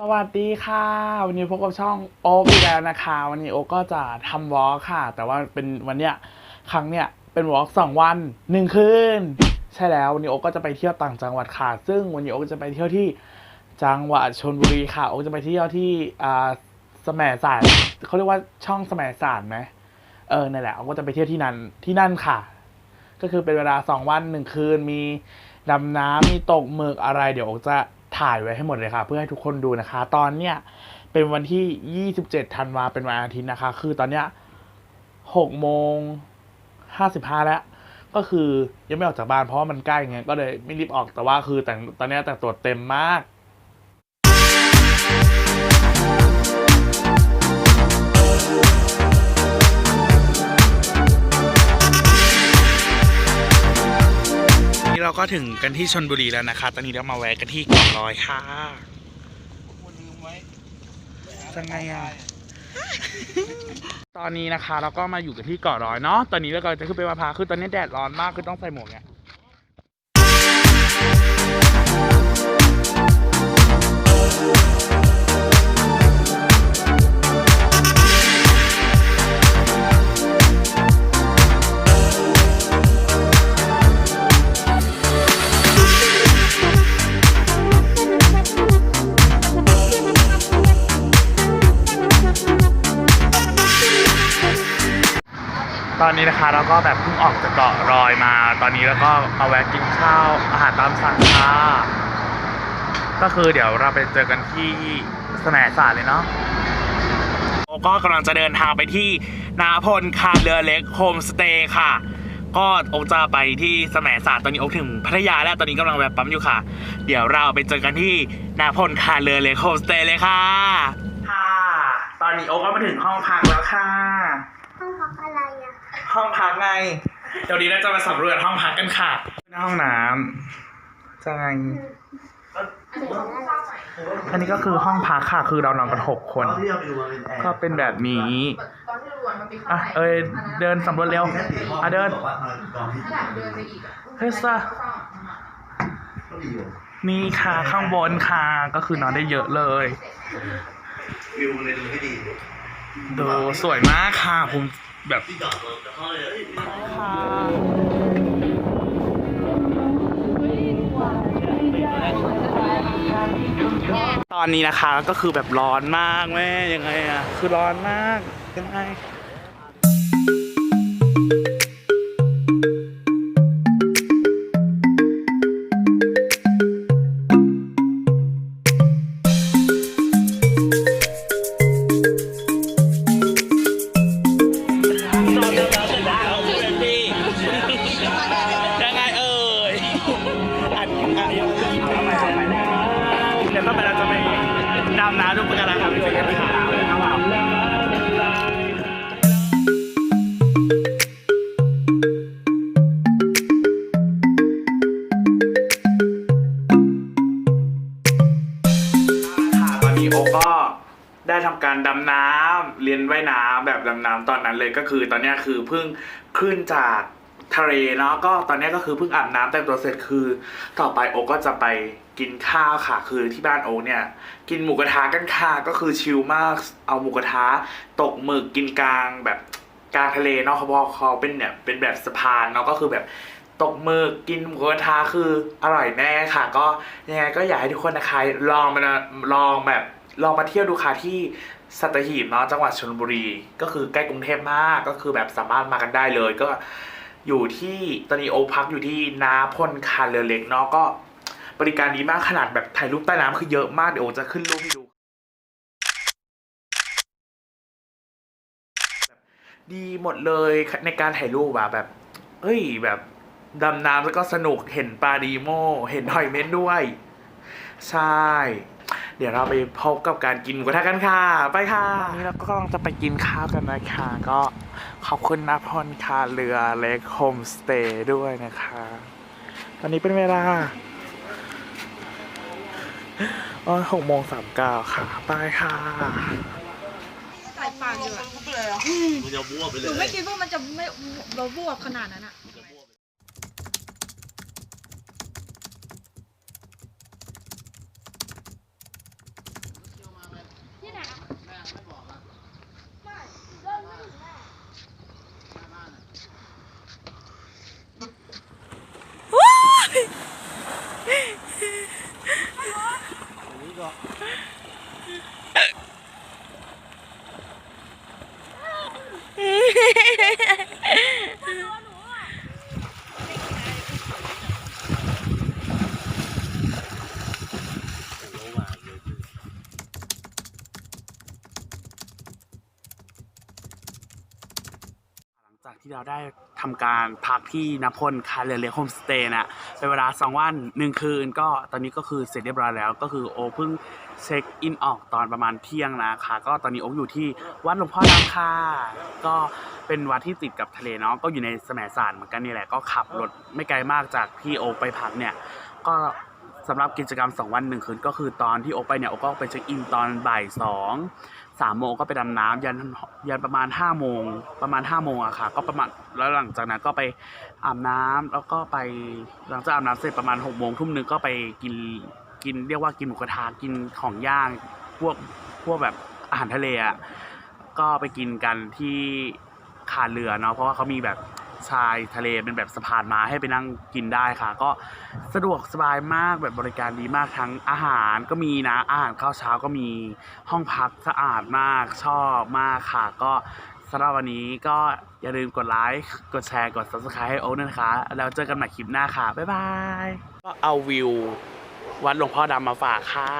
สวัสดีค่ะ วันนี้พบกับช่องโอ๊กอีกแล้วนะคะ วันนี้โอ๊กก็จะทำวอล์กค่ะ แต่ว่าเป็นวันเนี้ยครั้งเนี้ยเป็นวอล์กสองวันหนึ่งคืนใช่แล้ววันนี้โอ๊กก็จะไปเที่ยวต่างจังหวัดค่ะ ซึ่งวันนี้โอ๊กจะไปเที่ยวที่จังหวัดชลบุรีค่ะโอ๊กจะไปเที่ยวที่อ่าสมสารเขาเรียกว่าช่องสมสารไหมเออนั่นแหละโอ๊กก็จะไปเที่ยวที่นั่นที่นั่นค่ะ ก็คือเป็นเวลาสองวันหนึ่งคืนมีดำน้ำมีตกหมึกอะไร เดี๋ยวโอ๊กจะ ถ่ายไว้ให้หมดเลยค่ะ เพื่อให้ทุกคนดูนะคะ ตอนเนี้ยเป็นวันที่ 27 ธันวาเป็นวันอาทิตย์นะคะ คือตอนเนี้ย6โมง55 แล้ว ก็คือยังไม่ออกจากบ้านเพราะว่ามันใกล้ไงก็เลยไม่รีบออกแต่ว่าคือแต่งตอนเนี้ยแต่งตัวเต็มมาก ก็ถึงกันที่ชนบุรีแล้วนะคะ ตอนนี้เรามาแวะกันที่เกาะลอยค่ะจะไงอะ ตอนนี้นะคะ เราก็มาอยู่กันที่เกาะลอยเนาะ ตอนนี้เราก็จะขึ้นไปมาพาคือตอนนี้แดดร้อนมากคือต้องใส่หมวกเนี่ ตอนนี้นะคะเราก็แบบเพิ่งออกจากเกาะลอยมา ตอนนี้แล้วก็มาแวะกินข้าวอาหารตามสั่งค่ะก็คือเดี๋ยวเราไปเจอกันที่แสมสารเลยเนาะโอก็กำลังจะเดินทางไปที่นาพลคาเรือเล็กโฮมสเตย์ค่ะ ก็โอกจะไปที่แสมสารตอนนี้โอกถึงพัทยาแล้วตอนนี้กำลังแวะปั๊มอยู่ค่ะ เดี๋ยวเราไปเจอกันที่นาพลคาเรือเล็กโฮมสเตย์เลยค่ะ ค่ะ ตอนนี้โอกก็มาถึงห้องพักแล้วค่ะ ห้องพักอะไรอะ ห้องพักไง เดี๋ยวนี้เราจะมาสำรวจห้องพักกันค่ะห้องน้ำจะไง อันนี้ก็คือห้องพักค่ะ คือเรานอนกันหกคนที่เราไปดูมันเป็นแอร์ก็เป็นแบบนี้ตอนที่ดูอะมันเป็นอะเอ้ยเดินสำรวจเร็ว อะเดินบอกว่าตอนที่ขนาดเดินไปอีกอะเฮ้ยซะก็ดีอยู่นี่ค่ะข้างบนค่ะ ก็คือนอนได้เยอะเลย วิวมันเลยดูให้ดี ดูสวยมากค่ะผมแบบที่จอดรถจะเข้าเลยเอ้ยตอนนี้นะคะก็คือแบบร้อนมากแม่ยังไงอะคือร้อนมากยังไงยังไง เรียนว่ายน้ำแบบดำน้ำตอนนั้นเลยก็คือ ตอนเนี้ยคือเพิ่งขึ้นจากทะเลเนาะก็ตอนนี้ก็คือเพิ่งอาบน้ำแต่งตัวเสร็จคือ ต่อไปโอก็จะไปกินข้าวค่ะ คือที่บ้านโอเนี่ย กินหมูกระทะกันค่ะก็คือชิลมากเอาหมูกระทะตกหมึกกินกลางแบบกลางทะเลเนาะเขาบอกเขาเป็นเนี่ยเป็นแบบสะพานเนาะก็คือแบบตกมึกกินหมูกระทะคืออร่อยแน่ค่ะ ก็ยังไงก็อยากให้ทุกคนนะคะลองมาลองแบบ ลองมาเที่ยวดูค่ะที่สัตหีบเนาะจังหวัดชลบุรี ก็คือใกล้กรุงเทพมากก็คือแบบสามารถมากันได้เลย ก็อยู่ที่ตอนนี้โอพักอยู่ที่นาพลคาเรือเล็กเนาะก็บริการดีมากขนาดแบบถ่ายรูปใต้น้ำคือเยอะมากเดี๋ยวจะขึ้นรูปให้ดูแบบดีหมดเลยในการถ่ายรูปอะแบบ เอ้ยแบบดำน้ำแล้วก็สนุกเห็นปลาดีโม เห็นหอยเม้นด้วย ใช่ เดี๋ยวเราไปพบกับการกินหมูกระทะกันค่ะ ไปค่ะวันนี้เราก็กำลังจะไปกินข้าวกันนะคะ ก็ขอบคุณนพลคาเรือเล็กโฮมสเตย์ด้วยนะคะ ตอนนี้เป็นเวลาอ๋อหกโมงสามเก้าค่ะ ไปค่ะใส่ปากอยู่อะมันจะบ้วไปหเลนูยไม่คิดว่ามันจะไม่เราบวบขนาดนั้นอะ ต หลัง จากที่เราได้ทำการพักที่นพลคาเรเลโฮมสเตย์น่ะเป็นเวลาสองวันหนึ่งคืนก็ตอนนี้ก็คือเสร็จเรียบร้อยแล้วก็คือโอเพิ่ง เช็คอินออกตอนประมาณเที่ยงนะคะ ก็ตอนนี้โออยู่ที่วัดหลวงพ่อดำค่ะก็เป็นวัดที่ติดกับทะเลเนาะก็อยู่ในแสมสารเหมือนกันนี่แหละก็ขับรถไม่ไกลมากจากที่โอกไปพักเนี่ย ก็สำหรับกิจกรรม 2 วัน 1 คืนก็คือตอนที่โอไปเนี่ยโอก็ไปเช็คอินตอนบ่ายสองสามโมงก็ไปดำน้ำยันยันประมาณ5โมงประมาณ5โมงอะค่ะ ก็ประมาณแล้วหลังจากนั้นก็ไปอาบน้ำแล้วก็ไปหลังจากอาบน้ำเสร็จประมาณ6โมงทุ่มหนึงก็ไปกิน กินเรียกว่ากินหมูกระทะกินของย่างพวกพวกแบบอาหารทะเลอะก็ไปกินกันที่ขาเรือเนาะเพราะว่าเขามีแบบชายทะเลเป็นแบบสะพานม้ให้ไปนั่งกินได้ค่ะ ก็สะดวกสบายมากแบบบริการดีมากทั้งอาหารก็มีนะอาหารข้าวเช้าก็มีห้องพักสะอาดมากชอบมากค่ะ ก็สำหรับวันนี้ก็อย่าลืมกดไลค์กดแชร์กด subscribe ให้โอ๊คด้วยนะคะ แล้วเจอกันใหม่คลิปหน้าค่ะ บ๊ายบายก็เอาวิว วัดหลวงพ่อดำมาฝากค่ะ